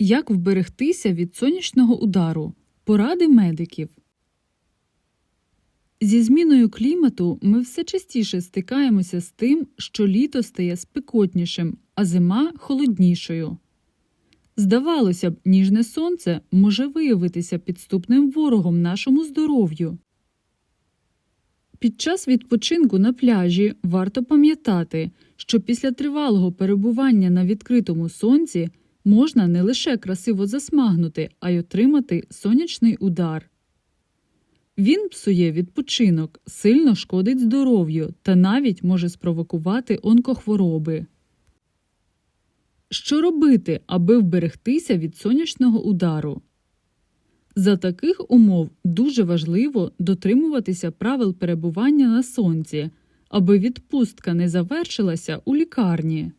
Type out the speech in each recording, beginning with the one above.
Як вберегтися від сонячного удару? Поради медиків. Зі зміною клімату ми все частіше стикаємося з тим, що літо стає спекотнішим, а зима холоднішою. Здавалося б, ніжне сонце може виявитися підступним ворогом нашому здоров'ю. Під час відпочинку на пляжі варто пам'ятати, що після тривалого перебування на відкритому сонці можна не лише красиво засмагнути, а й отримати сонячний удар. Він псує відпочинок, сильно шкодить здоров'ю та навіть може спровокувати онкохвороби. Що робити, аби вберегтися від сонячного удару? За таких умов дуже важливо дотримуватися правил перебування на сонці, аби відпустка не завершилася у лікарні.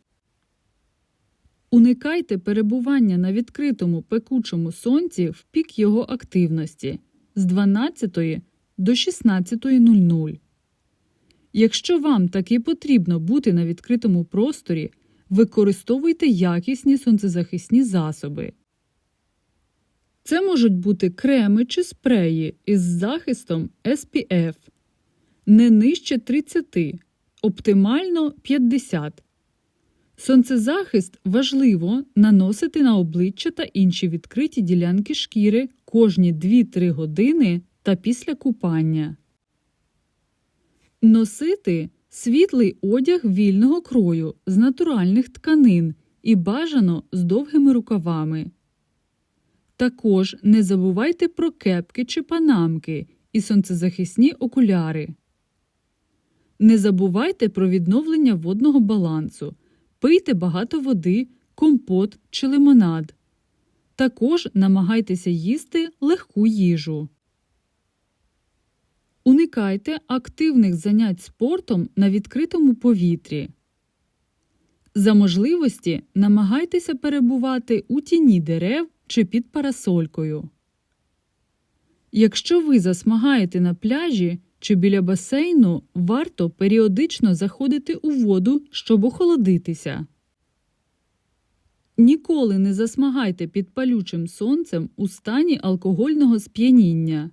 Уникайте перебування на відкритому пекучому сонці в пік його активності з 12 до 16.00. Якщо вам таки потрібно бути на відкритому просторі, використовуйте якісні сонцезахисні засоби. Це можуть бути креми чи спреї із захистом SPF не нижче 30, оптимально 50. Сонцезахист важливо наносити на обличчя та інші відкриті ділянки шкіри кожні 2-3 години та після купання. Носити світлий одяг вільного крою з натуральних тканин і бажано з довгими рукавами. Також не забувайте про кепки чи панамки і сонцезахисні окуляри. Не забувайте про відновлення водного балансу. Пийте багато води, компот чи лимонад. Також намагайтеся їсти легку їжу. Уникайте активних занять спортом на відкритому повітрі. За можливості намагайтеся перебувати у тіні дерев чи під парасолькою. Якщо ви засмагаєте на пляжі чи біля басейну, варто періодично заходити у воду, щоб охолодитися. Ніколи не засмагайте під палючим сонцем у стані алкогольного сп'яніння.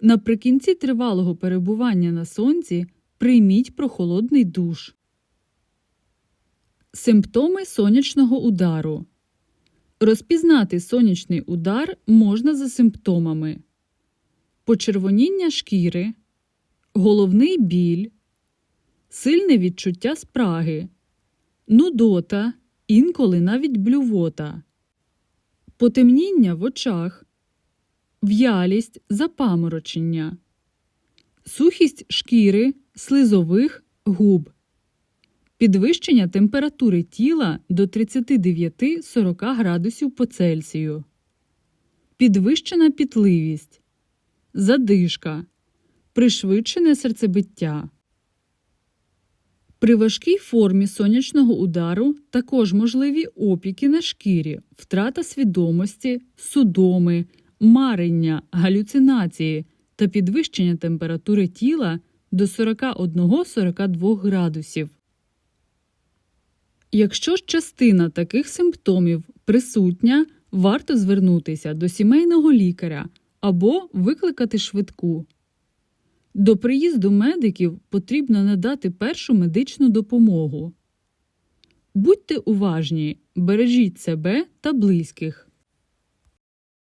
Наприкінці тривалого перебування на сонці прийміть прохолодний душ. Симптоми сонячного удару. Розпізнати сонячний удар можна за симптомами: почервоніння шкіри, головний біль, сильне відчуття спраги, нудота, інколи навіть блювота, потемніння в очах, в'ялість, запаморочення, сухість шкіри, слизових губ, підвищення температури тіла до 39-40 градусів по Цельсію, підвищена пітливість, задишка, пришвидшене серцебиття. При важкій формі сонячного удару також можливі опіки на шкірі, втрата свідомості, судоми, марення, галюцинації та підвищення температури тіла до 41-42 градусів. Якщо ж частина таких симптомів присутня, варто звернутися до сімейного лікаря або викликати швидку. До приїзду медиків потрібно надати першу медичну допомогу. Будьте уважні, бережіть себе та близьких.